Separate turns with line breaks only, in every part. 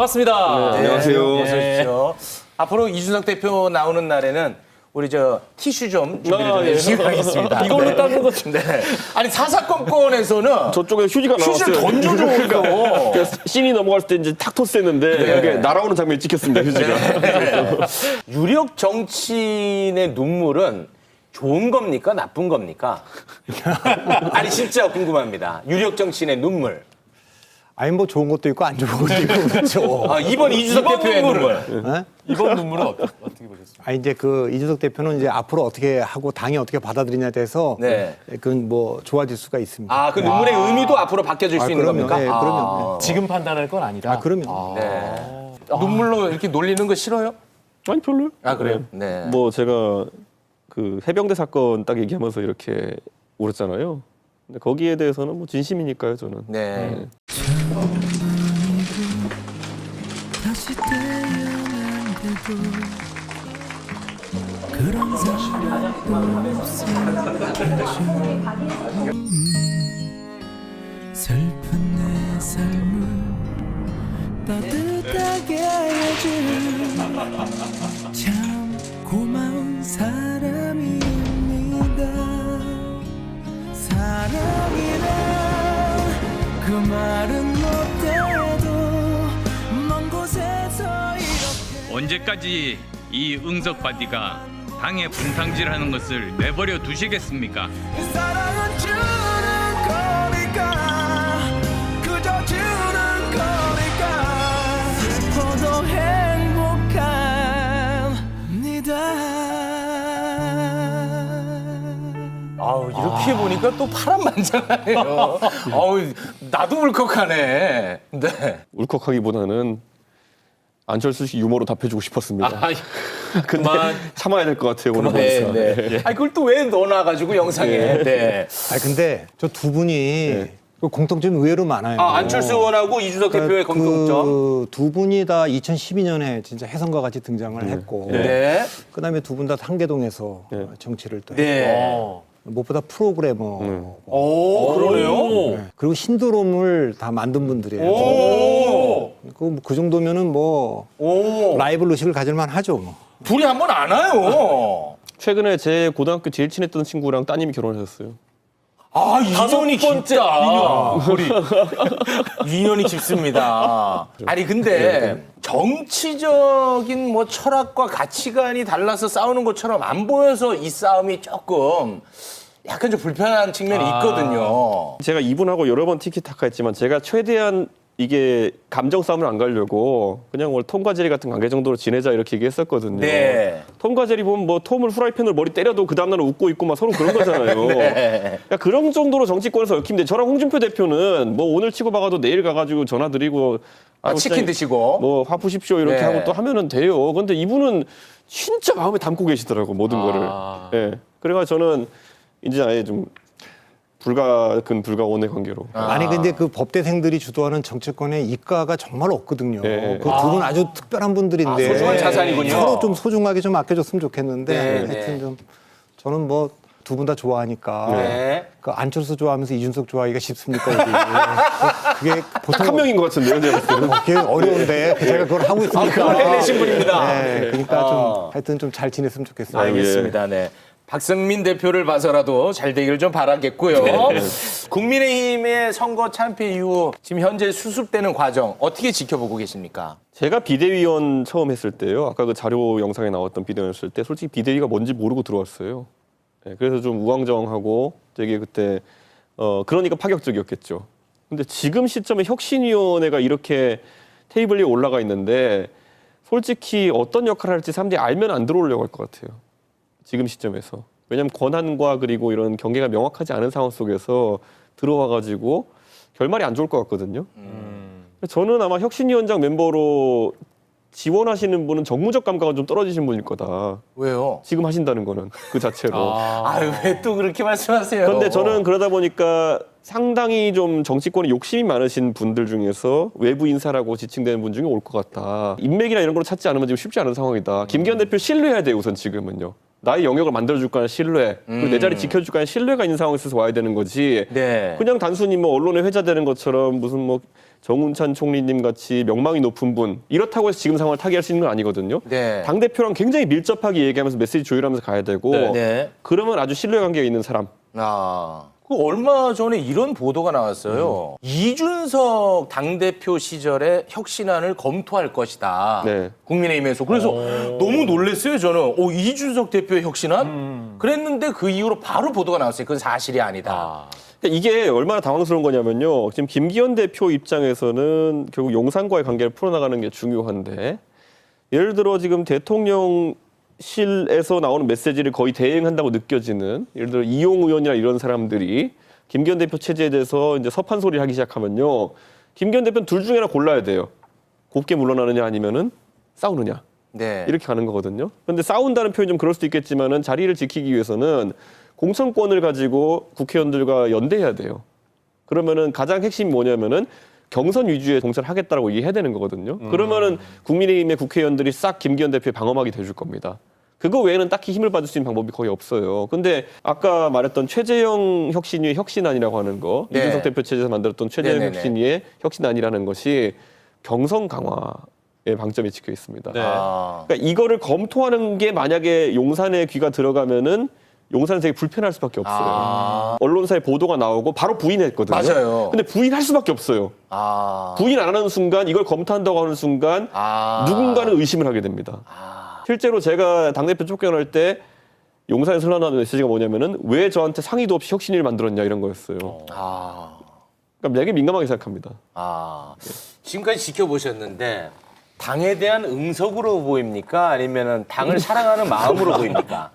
반갑습니다.
네, 안녕하세요.
어서 오십시오. 앞으로 이준석 대표 나오는 날에는 우리 저 티슈 좀 준비를 좀
아, 예.
해주시기 바라겠습니다.
이걸로
네.
닦는 거
네. 아니 사사건건에서는
저쪽에 휴지가
휴지를
나왔어요.
던져줘 이거.
그래서 씬이 넘어갔을 때 이제 탁 토스했는데 이게 날아오는 장면이 찍혔습니다. 휴지가.
유력 정치인의 눈물은 좋은 겁니까 나쁜 겁니까? 아니 진짜 궁금합니다. 유력 정치인의 눈물.
아니 뭐 좋은 것도 있고 안 좋은 것도 있고 그렇죠.
아, 이번 이준석
이번
대표의?
눈물.
어?
이번 눈물은 어떻게, 어떻게 보셨습니까?
아 이제 그 이준석 대표는 이제 앞으로 어떻게 하고 당이 어떻게 받아들이냐에 대해서
네.
그건 뭐 좋아질 수가 있습니다.
아, 그 눈물의 의미도 앞으로 바뀌어질 수
아,
있는
그럼요.
겁니까?
네,
아.
그럼요.
지금 판단할 건 아니다.
아 그럼요.
네. 눈물로 이렇게 놀리는 거 싫어요?
아니 별로요.
아 그래요? 네.
뭐 제가 그 해병대 사건 딱 얘기하면서 이렇게 울었잖아요. 근데 거기에 대해서는 뭐 진심이니까요, 저는.
네.
다시 태어난데도 그런 사람도 없었겠죠 음, 슬픈 내 삶을 따뜻하게 참
언제까지 이 응석 바디가 당의 분탕질하는 것을 내버려 두시겠습니까?
사랑은 주는 거니까 그저 주는 거니까 슬퍼도 행복합니다
아우 이렇게 보니까 또 파란만장하네요. 아우 나도 울컥하네. 네.
울컥하기보다는 안철수 씨 유머로 답해주고 싶었습니다.
아,
근데
그만.
참아야 될 것 같아요, 오늘
네,
보니까.
네. 아니 그걸 또 왜 넣어놔가지고 영상에? 네.
아 근데 저 두 분이 그 공통점이 의외로 많아요.
아 안철수 의원하고 이준석 대표의 공통점.
그두 분이 다 2012년에 진짜 혜성과 같이 등장을 했고
네.
그다음에 두 분 다 상계동에서
네.
정치를 또 했고
네.
어.
무엇보다 프로그래머
오 그러네요.
네. 그리고 신드롬을 다 만든 분들이에요.
오.
그, 그 정도면은 뭐
오.
라이벌 의식을 가질만 하죠. 뭐.
둘이 한 번 안 와요.
최근에 제 고등학교 제일 친했던 친구랑 따님이 결혼하셨어요.
아 인연이 진짜 우리 인연이 깊습니다. 아니 근데 정치적인 뭐 철학과 가치관이 달라서 싸우는 것처럼 안 보여서 이 싸움이 조금 약간 좀 불편한 측면이 있거든요.
제가 이분하고 여러 번 티키타카 했지만 제가 최대한 이게 감정 싸움을 안 가려고 그냥 월 톰과 제리 같은 관계 정도로 지내자 이렇게 얘기했었거든요.
네.
톰과 제리 보면 뭐 톰을 후라이팬으로 머리 때려도 그 다음날 웃고 있고 막 서로 그런 거잖아요.
네.
그러니까 그런 정도로 정치권에서 얽힌데 저랑 홍준표 대표는 뭐 오늘 치고 봐가도 내일 가가지고 전화 드리고
아, 치킨 드시고.
뭐 화푸십시오 이렇게
네.
하고 또 하면은 돼요. 근데 이분은 진짜 마음에 담고 계시더라고 모든
아.
거를. 예. 그래가지고 저는 이제 아예 좀 불가 근 불가 원의 관계로.
아니 근데 그 법대생들이 주도하는 정치권의 이가가 정말 없거든요.
네.
그 두 분 아주 특별한 분들인데
아, 소중한 자산이군요.
서로 좀 소중하게 좀 아껴줬으면 좋겠는데
네,
하여튼
네.
좀 저는 뭐 두 분 다 좋아하니까
네.
그 안철수 좋아하면서 이준석 좋아하기가 쉽습니까? 어디. 그게 보통
딱한 명인 것 같은데요, 제가 봤을 때는.
그게 어려운데 제가 그걸 하고 있으니까.
그걸 해내신 분입니다.
네, 그러니까
어.
좀 하여튼 좀 잘 지냈으면 좋겠어요.
알겠습니다. 네. 박성민 대표를 봐서라도 잘 되기를 좀 바라겠고요. 국민의힘의 선거 참패 이후 지금 현재 수습되는 과정 어떻게 지켜보고 계십니까?
제가 비대위원 처음 했을 때요. 아까 그 자료 영상에 나왔던 비대위원 했을 때 솔직히 비대위가 뭔지 모르고 들어왔어요. 예, 그래서 좀 우왕좌왕하고 되게 그때 어 그러니까 파격적이었겠죠. 근데 지금 시점에 혁신위원회가 이렇게 테이블 위에 올라가 있는데 솔직히 어떤 역할을 할지 사람들이 알면 안 들어오려고 할 것 같아요. 지금 시점에서. 왜냐하면 권한과 그리고 이런 경계가 명확하지 않은 상황 속에서 들어와 가지고 결말이 안 좋을 것 같거든요. 저는 아마 혁신위원장 멤버로 지원하시는 분은 정무적 감각은 좀 떨어지신 분일 거다.
왜요?
지금 하신다는 거는 그 자체로.
아유 왜또 그렇게 말씀하세요?
그런데 저는 그러다 보니까 상당히 좀 정치권에 욕심이 많으신 분들 중에서 외부 인사라고 지칭되는 분 중에 올 것 같다. 인맥이나 이런 걸 찾지 않으면 지금 쉽지 않은 상황이다. 김기현 대표 신뢰해야 돼요, 우선 지금은요. 나의 영역을 만들어줄 거는 신뢰, 그리고 내 자리 지켜줄 거는 신뢰가 있는 상황에서 와야 되는 거지.
네.
그냥 단순히 뭐 언론에 회자되는 것처럼 무슨 뭐 정운찬 총리님 같이 명망이 높은 분 이렇다고 해서 지금 상황을 타개할 수 있는 건 아니거든요.
네.
당 대표랑 굉장히 밀접하게 얘기하면서 메시지 조율하면서 가야 되고
네.
그러면 아주 신뢰 관계가 있는 사람.
아. 그 얼마 전에 이런 보도가 나왔어요. 이준석 당대표 시절에 혁신안을 검토할 것이다.
네.
국민의힘에서. 그래서 너무 놀랐어요, 저는. 오, 이준석 대표의 혁신안? 그랬는데 그 이후로 바로 보도가 나왔어요. 그건 사실이 아니다.
그러니까 이게 얼마나 당황스러운 거냐면요. 지금 김기현 대표 입장에서는 결국 용산과의 관계를 풀어나가는 게 중요한데 예를 들어 지금 대통령 실에서 나오는 메시지를 거의 대행한다고 느껴지는 예를 들어 이용 의원이나 이런 사람들이 김기현 대표 체제에 대해서 이제 서판 소리를 하기 시작하면요. 김기현 대표는 둘 중에 하나 골라야 돼요. 곱게 물러나느냐 아니면은 싸우느냐.
네.
이렇게 가는 거거든요. 그런데 싸운다는 표현이 좀 그럴 수도 있겠지만은 자리를 지키기 위해서는 공천권을 가지고 국회의원들과 연대해야 돼요. 그러면은 가장 핵심이 뭐냐면은 경선 위주의 공천을 하겠다라고 얘기해야 되는 거거든요. 그러면은 국민의힘의 국회의원들이 싹 김기현 대표의 방어막이 돼줄 겁니다. 그거 외에는 딱히 힘을 받을 수 있는 방법이 거의 없어요. 근데 아까 말했던 최재형 혁신위의 혁신안이라고 하는 거,
네.
이준석 대표 체제에서 만들었던 최재형
네네네.
혁신위의 혁신안이라는 것이 경선 강화에 방점이 찍혀 있습니다.
아.
그러니까 이거를 검토하는 게 만약에 용산의 귀가 들어가면은 용산에서 되게 불편할 수밖에 없어요.
아.
언론사에 보도가 나오고 바로 부인했거든요.
맞아요.
근데 부인할 수밖에 없어요.
아.
부인 안 하는 순간 이걸 검토한다고 하는 순간
아.
누군가는 의심을 하게 됩니다. 실제로 제가 당대표 쫓겨날 때 용산에서 흘러나오는 메시지가 뭐냐면은 왜 저한테 상의도 없이 혁신위를 만들었냐 이런 거였어요.
아.
그러니까 되게 민감하게 생각합니다.
아. 지금까지 지켜보셨는데 당에 대한 응석으로 보입니까? 아니면은 당을 사랑하는 마음으로 보입니까?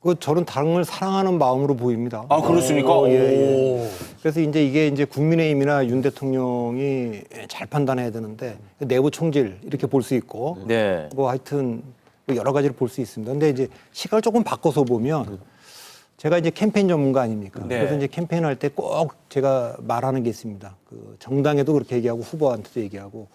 그 저는 당을 사랑하는 마음으로 보입니다.
아, 그렇습니까?
어, 예, 예.
오.
그래서 이제 이게 이제 국민의힘이나 윤 대통령이 잘 판단해야 되는데 내부 총질 이렇게 볼 수 있고
네.
뭐 하여튼 뭐 여러 가지를 볼 수 있습니다. 근데 이제 시각을 조금 바꿔서 보면 제가 이제 캠페인 전문가 아닙니까?
네.
그래서 이제 캠페인 할 때 꼭 제가 말하는 게 있습니다. 그 정당에도 그렇게 얘기하고 후보한테도 얘기하고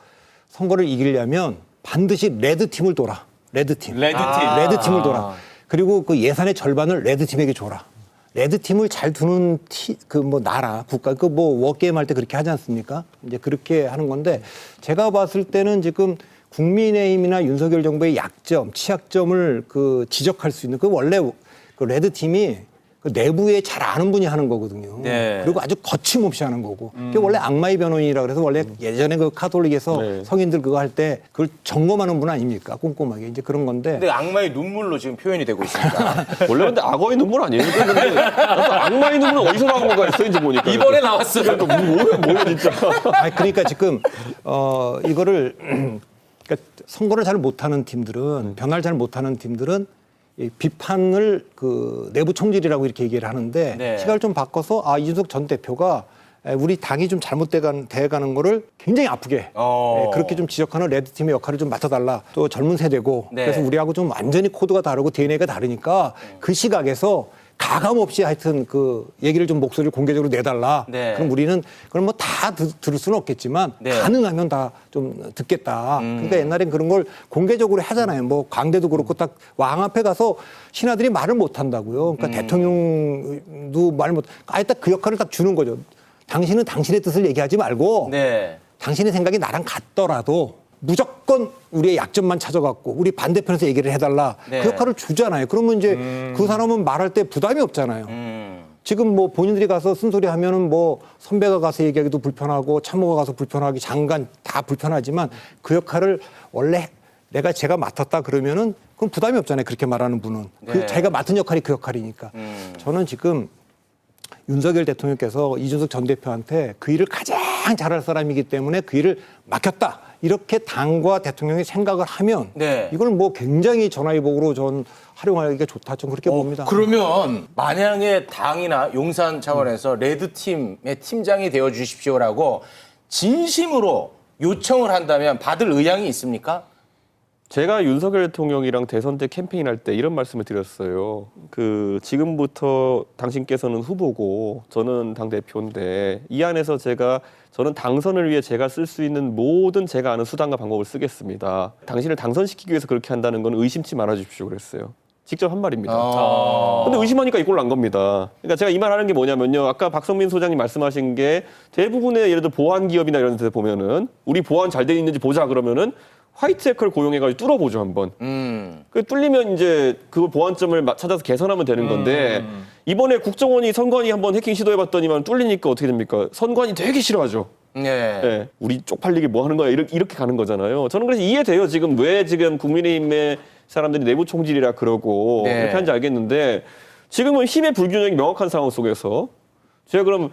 선거를 이기려면 반드시 레드 팀을 돌아. 레드 팀.
레드 팀.
레드 팀을
아.
돌아. 그리고 그 예산의 절반을 레드 팀에게 줘라. 레드 팀을 잘 두는 그 뭐 나라 국가 그 뭐 워게임 할 때 그렇게 하지 않습니까? 이제 그렇게 하는 건데 제가 봤을 때는 지금 국민의힘이나 윤석열 정부의 약점, 취약점을 그 지적할 수 있는 그 원래 그 레드 팀이 그 내부에 잘 아는 분이 하는 거거든요.
네.
그리고 아주 거침없이 하는 거고. 그게 원래 악마의 변호인이라 그래서 원래 예전에 그 카톨릭에서
네.
성인들 그거 할 때 그걸 점검하는 분 아닙니까? 꼼꼼하게 이제 그런 건데.
근데 악마의 눈물로 지금 표현이 되고 있습니다.
원래 근데 악어의 눈물 아니에요? 근데 악마의 눈물은 어디서 나온 건가 했어 이제 보니까.
이번에 나왔어요.
뭐, 뭐야 뭐야 진짜.
아니, 그러니까 지금 어 이거를 그러니까 선거를 잘 못하는 팀들은 변화를 잘 못하는 팀들은 이 비판을 그 내부 총질이라고 이렇게 얘기를 하는데
네.
시각을 좀 바꿔서 아 이준석 전 대표가 에, 우리 당이 좀 잘못돼가는 돼가는 거를 굉장히 아프게
어.
에, 그렇게 좀 지적하는 레드 팀의 역할을 좀 맡아달라. 또 젊은 세대고
네.
그래서 우리하고 좀 완전히 코드가 다르고 DNA가 다르니까 그 시각에서 가감 없이 하여튼 그 얘기를 좀 목소리를 공개적으로 내달라.
네.
그럼 우리는 그럼 뭐 다 들을 수는 없겠지만
네. 음.
가능하면 다 좀 듣겠다. 그러니까 옛날엔 그런 걸 공개적으로 하잖아요. 뭐 광대도 그렇고 딱 왕 앞에 가서 신하들이 말을 못 한다고요. 그러니까
음.
대통령도 말 못. 아예 딱 그 역할을 딱 주는 거죠. 당신은 당신의 뜻을 얘기하지 말고
네.
당신의 생각이 나랑 같더라도 무조건 우리의 약점만 찾아갖고 우리 반대편에서 얘기를 해달라
네.
그 역할을 주잖아요. 그러면 이제 그 사람은 말할 때 부담이 없잖아요.
음.
지금 뭐 본인들이 가서 쓴소리 하면은 뭐 선배가 가서 얘기하기도 불편하고 참모가 가서 불편하기 장관 다 불편하지만 그 역할을 원래 내가 제가 맡았다 그러면은 그럼 부담이 없잖아요. 그렇게 말하는 분은
네.
그 자기가 맡은 역할이 그 역할이니까
음.
저는 지금 윤석열 대통령께서 이준석 전 대표한테 그 일을 가장 잘할 사람이기 때문에 그 일을 맡겼다. 이렇게 당과 대통령이 생각을 하면
네.
이걸 뭐 굉장히 전화위복으로 전 활용하기가 좋다. 좀 그렇게 봅니다.
어, 그러면 만약에 당이나 용산 차원에서 레드 팀의 팀장이 되어 주십시오라고 진심으로 요청을 한다면 받을 의향이 있습니까?
제가 윤석열 대통령이랑 대선 때 캠페인할 때 이런 말씀을 드렸어요. 그 지금부터 당신께서는 후보고 저는 당 대표인데 이 안에서 제가 저는 당선을 위해 제가 쓸 수 있는 모든 제가 아는 수단과 방법을 쓰겠습니다. 당신을 당선시키기 위해서 그렇게 한다는 건 의심치 말아 주십시오 그랬어요. 직접 한 말입니다.
어.
근데 의심하니까 이꼴로 난 겁니다. 그러니까 제가 이 말 하는 게 뭐냐면요. 아까 박성민 소장님 말씀하신 게 대부분의 예를 들어 보안 기업이나 이런 데 보면은 우리 보안 잘 돼 있는지 보자 그러면은 화이트 해커를 고용해가지고 뚫어보죠 한번.
음.
그 뚫리면 이제 그 보안점을 마- 찾아서 개선하면 되는 건데 이번에 국정원이 선관위 한번 해킹 시도해봤더니만 뚫리니까 어떻게 됩니까? 선관위 되게 싫어하죠.
네.
예, 우리 쪽팔리게 뭐 하는 거야 이렇게, 이렇게 가는 거잖아요. 저는 그래서 이해돼요. 지금 왜 지금 국민의힘의 사람들이 내부 총질이라 그러고
네.
이렇게 하는지 알겠는데 지금은 힘의 불균형이 명확한 상황 속에서 제가 그럼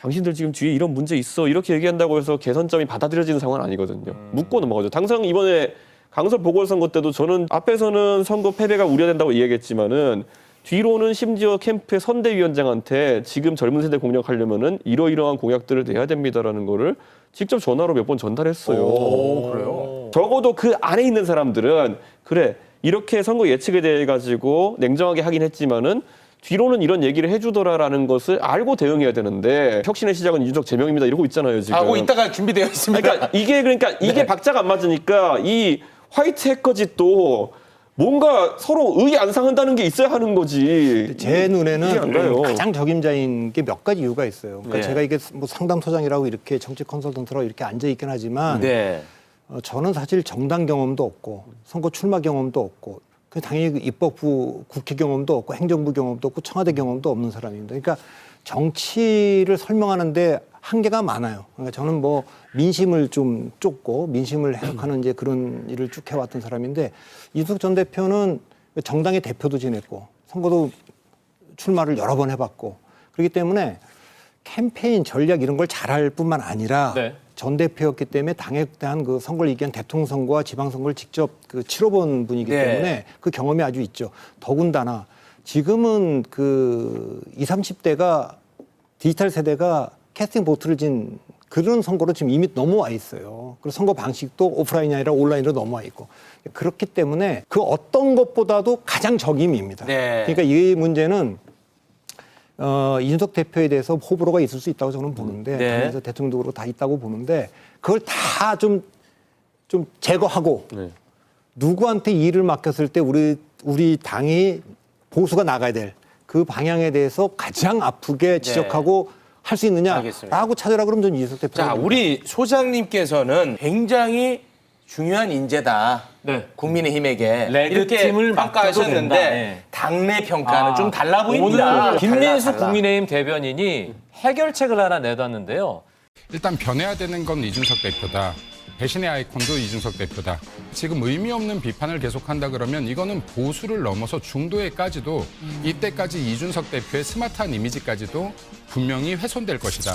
당신들 지금 뒤에 이런 문제 있어 이렇게 얘기한다고 해서 개선점이 받아들여지는 상황은 아니거든요. 묻고 넘어가죠. 당장 이번에 강서 보궐선거 때도 저는 앞에서는 선거 패배가 우려된다고 이야기했지만은 뒤로는 심지어 캠프의 선대위원장한테 지금 젊은 세대 공략하려면은 이러이러한 공약들을 내야 됩니다라는 거를 직접 전화로 몇 번 전달했어요.
그래요?
적어도 그 안에 있는 사람들은 그래 이렇게 선거 예측에 대해 가지고 냉정하게 하긴 했지만은 뒤로는 이런 얘기를 해주더라라는 것을 알고 대응해야 되는데 혁신의 시작은 이준석 제명입니다 이러고 있잖아요 지금.
하고 있다가 준비되어 있습니다.
그러니까 이게 그러니까 이게 박자가 안 맞으니까 이 화이트 해커짓도 뭔가 서로 의의 안 상한다는 게 있어야 하는 거지.
제 눈에는
가요.
가장 적임자인 게 몇 가지 이유가 있어요. 그러니까
네.
제가 이게 뭐 상담소장이라고 이렇게 정치 컨설턴트라고 이렇게 앉아 있긴 하지만
네.
어, 저는 사실 정당 경험도 없고 선거 출마 경험도 없고 그 당연히 그 입법부 국회 경험도 없고 행정부 경험도 없고 청와대 경험도 없는 사람입니다. 그러니까 정치를 설명하는데 한계가 많아요. 그러니까 저는 뭐 민심을 좀 쫓고 민심을 해석하는 이제 그런 일을 쭉 해왔던 사람인데 이준석 전 대표는 정당의 대표도 지냈고 선거도 출마를 여러 번 해봤고 그렇기 때문에 캠페인 전략 이런 걸 잘할 뿐만 아니라
네.
전 대표였기 때문에 당에 대한 그 선거를 이기한 대통령 선거와 지방 선거를 직접 그 치러본 분이기
네.
때문에 그 경험이 아주 있죠. 더군다나 지금은 그 20, 30대가 디지털 세대가 캐스팅 보트를 진 그런 선거로 지금 이미 넘어와 있어요. 그리고 선거 방식도 오프라인이 아니라 온라인으로 넘어와 있고 그렇기 때문에 그 어떤 것보다도 가장 적임입니다.
네.
그러니까 이 문제는 어, 이준석 대표에 대해서 호불호가 있을 수 있다고 저는 보는데
네.
당에서 그렇고 다 있다고 보는데 그걸 다 좀 좀 제거하고
네.
누구한테 일을 맡겼을 때 우리 우리 당이 보수가 나가야 될 그 방향에 대해서 가장 아프게 지적하고 할수
네. 알겠습니다.
있느냐라고 찾으라 그러면 저는 이준석 대표.
자, 우리 소장님께서는 굉장히 중요한 인재다.
네.
국민의힘에게
레드
이렇게
팀을
평가하셨는데
된다. 네.
당내 평가는
아,
좀 달라 보입니다.
오늘 김민수
달라, 달라.
국민의힘 대변인이 해결책을 하나 내놨는데요.
일단 변해야 되는 건 이준석 대표다. 배신의 아이콘도 이준석 대표다. 지금 의미 없는 비판을 계속한다 그러면 이거는 보수를 넘어서 중도에까지도 이때까지 이준석 대표의 스마트한 이미지까지도 분명히 훼손될 것이다.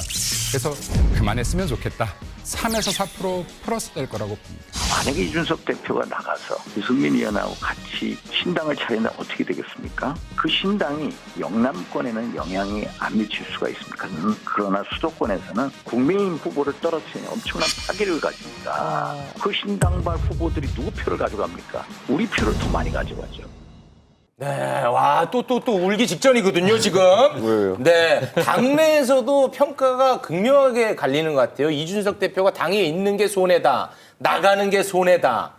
그래서 그만했으면 좋겠다. 3에서 4% 플러스 될 거라고 봅니다.
만약에 이준석 대표가 나가서 유승민 의원하고 같이 신당을 차린다면 어떻게 되겠습니까? 그 신당이 영남권에는 영향이 안 미칠 수가 있습니까? 음, 그러나 수도권에서는 국민의힘 후보를 떨어뜨리는 엄청난 파괴를 가집니다. 그 신당발 후보들이 누구 표를 가져갑니까? 우리 표를 더 많이 가져가죠.
네, 와, 또, 또, 또 울기 직전이거든요, 지금.
왜요?
네, 당내에서도 평가가 극명하게 갈리는 것 같아요. 이준석 대표가 당에 있는 게 손해다, 나가는 게 손해다.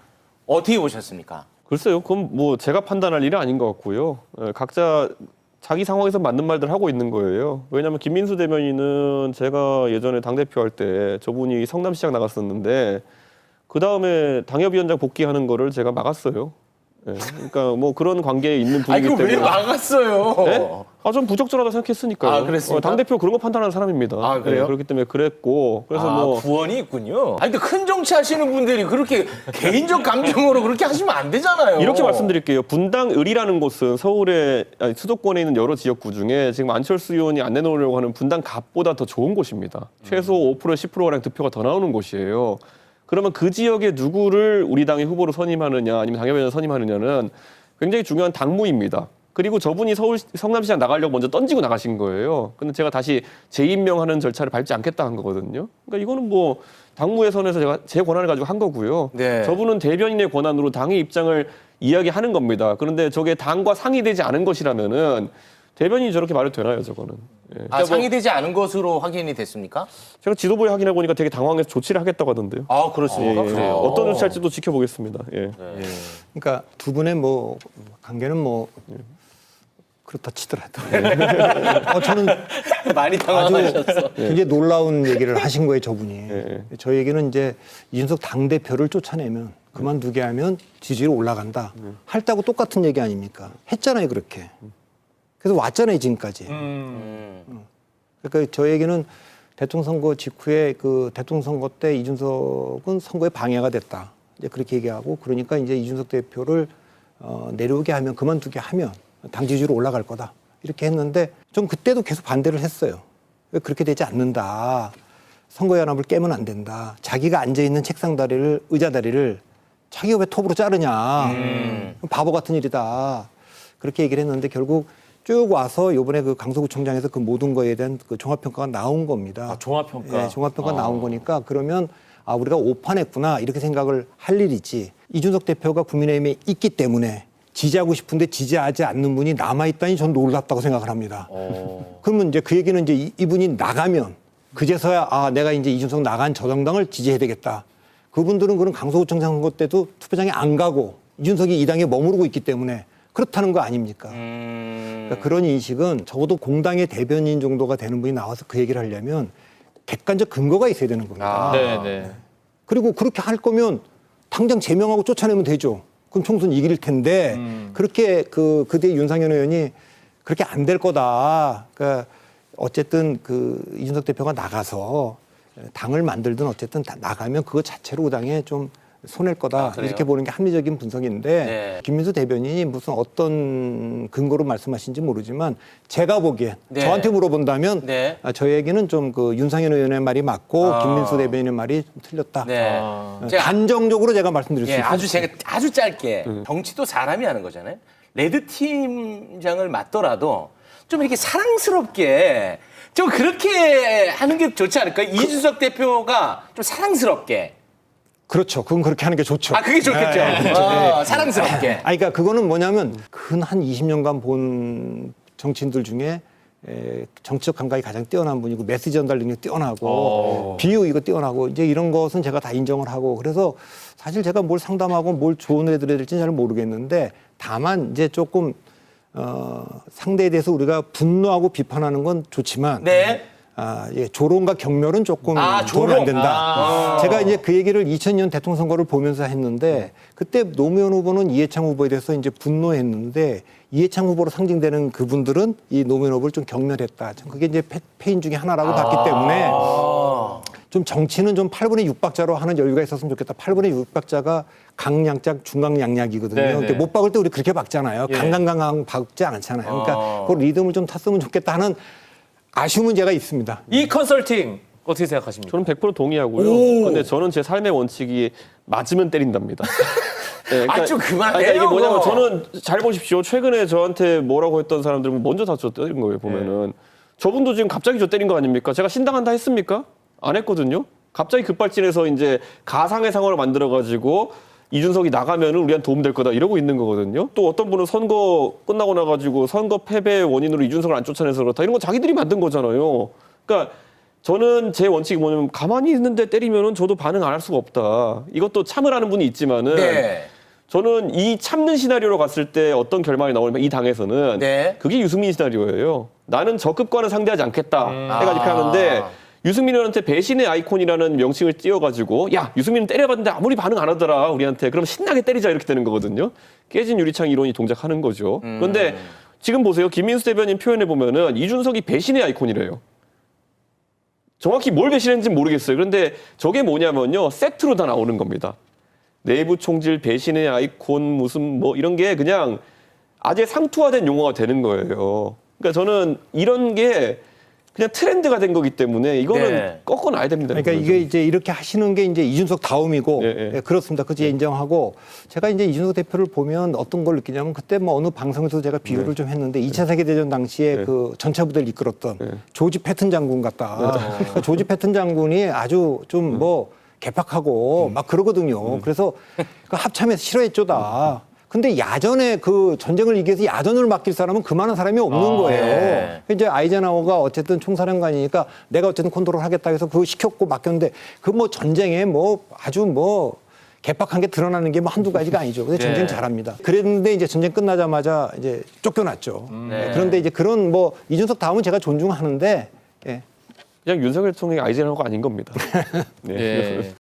어떻게 보셨습니까?
글쎄요, 그건 뭐 제가 판단할 일은 아닌 것 같고요. 예, 각자 자기 상황에서 맞는 말들 하고 있는 거예요. 왜냐하면 김민수 대변인은 제가 예전에 당 대표 할 때 저분이 성남시장 나갔었는데 그 다음에 당협위원장 복귀하는 거를 제가 막았어요. 예, 그러니까 뭐 그런 관계에 있는
아니,
분이기
왜
때문에.
막았어요?
네? 아, 전 부적절하다 생각했으니까요.
아, 그랬습니까?
당 대표 그런 거 판단하는 사람입니다.
아, 그래요?
예, 그렇기 때문에 그랬고 그래서
아,
뭐
구원이 있군요. 아니, 근데 큰 정치 하시는 분들이 그렇게 개인적 감정으로 그렇게 하시면 안 되잖아요.
이렇게 말씀드릴게요. 분당 을이라는 곳은 서울의 아니, 수도권에 있는 여러 지역구 중에 지금 안철수 의원이 안 내놓으려고 하는 분당 갑보다 더 좋은 곳입니다. 최소 5% 10%랑 득표가 더 나오는 곳이에요. 그러면 그 지역에 누구를 우리 당의 후보로 선임하느냐 아니면 당협위원 선임하느냐는 굉장히 중요한 당무입니다. 그리고 저분이 서울 성남시장 나가려고 먼저 던지고 나가신 거예요. 근데 제가 다시 재임명하는 절차를 밟지 않겠다 한 거거든요. 그러니까 이거는 뭐 당무의 선에서 제가 제 권한을 가지고 한 거고요.
네.
저분은 대변인의 권한으로 당의 입장을 이야기하는 겁니다. 그런데 저게 당과 상의되지 않은 것이라면은 대변인이 저렇게 말해도 되나요, 저거는? 예.
아, 상의되지 않은 것으로 확인이 됐습니까?
제가 지도부에 확인해 보니까 되게 당황해서 조치를 하겠다고 하던데요.
아,
예,
그렇습니까?
예.
그래요.
어떤 조치할지도 지켜보겠습니다. 예.
그러니까 두 분의 뭐 관계는 뭐 그렇다 치더라도 어, 저는
많이 당황하셨어.
굉장히 놀라운 얘기를 하신 거예요, 저분이.
예.
저에게는 이제 이준석 당 대표를 쫓아내면 그만두게 하면 지지율 올라간다. 할다고 똑같은 얘기 아닙니까? 했잖아요, 그렇게. 그래서 왔잖아요, 지금까지. 그러니까 저에게는 대통령 선거 직후에 그 대통령 선거 때 이준석은 선거에 방해가 됐다. 이제 그렇게 얘기하고 그러니까 이제 이준석 대표를 어, 내려오게 하면 그만두게 하면 당 지지율 올라갈 거다. 이렇게 했는데 전 그때도 계속 반대를 했어요. 왜 그렇게 되지 않는다. 선거 연합을 깨면 안 된다. 자기가 앉아 있는 책상 다리를 의자 다리를 자기가 왜 톱으로 자르냐. 바보 같은 일이다. 그렇게 얘기를 했는데 결국 쭉 와서 요번에 그 강서구청장에서 그 모든 거에 대한 그 종합평가가 나온 겁니다.
아, 종합평가.
예, 종합평가 나온 거니까 그러면 아 우리가 오판했구나 이렇게 생각을 할 일이지 이준석 대표가 국민의힘에 있기 때문에 지지하고 싶은데 지지하지 않는 분이 남아 있다니 전 놀랍다고 생각을 합니다. 그러면 이제 그 얘기는 이제 이- 이분이 나가면 그제서야 아 내가 이제 이준석 나간 저 정당을 지지해야 되겠다. 그분들은 그런 강서구청장 선거 때도 투표장에 안 가고 이준석이 이 당에 머무르고 있기 때문에 그렇다는 거 아닙니까? 그러니까 그런 인식은 적어도 공당의 대변인 정도가 되는 분이 나와서 그 얘기를 하려면 객관적 근거가 있어야 되는 겁니다.
아.
네, 네.
그리고 그렇게 할 거면 당장 제명하고 쫓아내면 되죠. 그럼 총선 이길 텐데 그렇게 그 그때 윤상현 의원이 그렇게 안 될 거다. 그러니까 어쨌든 그 이준석 대표가 나가서 당을 만들든 어쨌든 다 나가면 그거 자체로 그 당에 좀 손해일 거다
아?
이렇게 보는 게 합리적인 분석인데
네.
김민수 대변인이 무슨 어떤 근거로 말씀하신지 모르지만 제가 보기엔
네.
저한테 물어본다면
네.
아, 저에게는 좀 그 윤상현 의원의 말이 맞고
아.
김민수 대변인의 말이 좀 틀렸다.
네.
아.
제가
단정적으로 제가 말씀드릴 수
예,
있습니다.
아주 제가 아주 짧게 정치도 사람이 하는 거잖아요. 레드 팀장을 맡더라도 좀 이렇게 사랑스럽게 좀 그렇게 하는 게 좋지 않을까 요? 이준석 대표가 좀 사랑스럽게.
그렇죠. 그건 그렇게 하는 게 좋죠.
아, 그게 좋겠죠.
네, 그렇죠.
어, 사랑스럽게.
아, 그러니까 그거는 뭐냐면 근 한 20년간 본 정치인들 중에 에, 정치적 감각이 가장 뛰어난 분이고 메시지 전달 능력 뛰어나고
어.
비유 이거 뛰어나고 이제 이런 것은 제가 다 인정을 하고 그래서 사실 제가 뭘 상담하고 뭘 조언을 해드려야 될지는 잘 모르겠는데 다만 이제 조금 어, 상대에 대해서 우리가 분노하고 비판하는 건 좋지만
네.
아, 예, 조롱과 경멸은 조금
아, 조롱.
안 된다.
아.
제가 이제 그 얘기를 2000년 대통령 선거를 보면서 했는데 그때 노무현 후보는 이해창 후보에 대해서 이제 분노했는데 이해창 후보로 상징되는 그분들은 이 노무현 후보를 좀 경멸했다. 전 그게 이제 패, 패인 중에 하나라고 봤기 때문에 좀 정치는 좀 8분의 6박자로 하는 여유가 있었으면 좋겠다. 8분의 6박자가 강양짝 중강양약이거든요.
네,
근데
네.
못 박을 때 우리 그렇게 박잖아요.
예.
강강강강 박지 않잖아요. 그러니까
아.
그 리듬을 좀 탔으면 좋겠다 하는 아쉬움은 제가 있습니다.
이 컨설팅 어떻게 생각하십니까?
저는 100% 동의하고요. 근데 저는 제 삶의 원칙이 맞으면 때린답니다. 네,
아, 좀 그만해요,
그러니까 이게 뭐냐면
그거.
저는 잘 보십시오. 최근에 저한테 뭐라고 했던 사람들은 먼저 다저 때린 거예요. 보면은 저분도 지금 갑자기 저 때린 거 아닙니까? 제가 신당한다 했습니까? 안 했거든요. 갑자기 급발진해서 이제 가상의 상황을 만들어 가지고 이준석이 나가면은 우리한테 도움 될 거다 이러고 있는 거거든요. 또 어떤 분은 선거 끝나고 나가지고 선거 패배의 원인으로 이준석을 안 쫓아내서 그렇다 이런 건 자기들이 만든 거잖아요. 그러니까 저는 제 원칙이 뭐냐면 가만히 있는데 때리면은 저도 반응 안 할 수가 없다. 이것도 참으라는 분이 있지만은
네.
저는 이 참는 시나리오로 갔을 때 어떤 결말이 나오냐면 이 당에서는
네.
그게 유승민 시나리오예요. 나는 적급과는 상대하지 않겠다 해가지고 이렇게
아.
하는데 유승민 의원한테 배신의 아이콘이라는 명칭을 띄워가지고 야 유승민은 때려봤는데 아무리 반응 안 하더라 우리한테 그럼 신나게 때리자 이렇게 되는 거거든요. 깨진 유리창 이론이 동작하는 거죠. 그런데 지금 보세요 김민수 대변인 표현해 보면은 이준석이 배신의 아이콘이래요. 정확히 뭘 배신했는지 모르겠어요. 그런데 저게 뭐냐면요. 세트로 다 나오는 겁니다. 내부 총질, 배신의 아이콘, 무슨 뭐 이런 게 그냥 아재 상투화된 용어가 되는 거예요. 그러니까 저는 이런 게 그냥 트렌드가 된 거기 때문에 이거는
네.
꺾어 놔야 됩니다.
그러니까 이게
좀.
이제 이렇게 하시는 게 이제 이준석 다음이고
예, 예.
예, 그렇습니다. 그지 인정하고 제가 이제 이준석 대표를 보면 어떤 걸 느끼냐면 그때 뭐 어느 방송에서 제가 비유를 좀 했는데 2차 세계 대전 당시에
네.
그 전차 부대를 이끌었던
네.
조지 패튼 장군 같다. 그러니까 조지 패튼 장군이 아주 좀뭐 개팍하고 막 그러거든요. 그래서 그 합참에서 싫어했죠 다. 근데 야전에 그 전쟁을 이겨서 야전을 맡길 사람은 그만한 사람이 없는
아,
거예요.
네.
이제 아이젠하워가 어쨌든 총사령관이니까 내가 어쨌든 컨트롤 하겠다 해서 그거 시켰고 맡겼는데 그 뭐 전쟁에 뭐 아주 뭐 개박한 게 드러나는 게 뭐 한두 가지가 아니죠. 근데 전쟁
네.
잘합니다. 그랬는데 이제 전쟁 끝나자마자 이제 쫓겨났죠.
네.
그런데 이제 그런 뭐 이준석 다음은 제가 존중하는데 예.
그냥 윤석열 총장이 아이젠하워가 아닌 겁니다. 네.
예.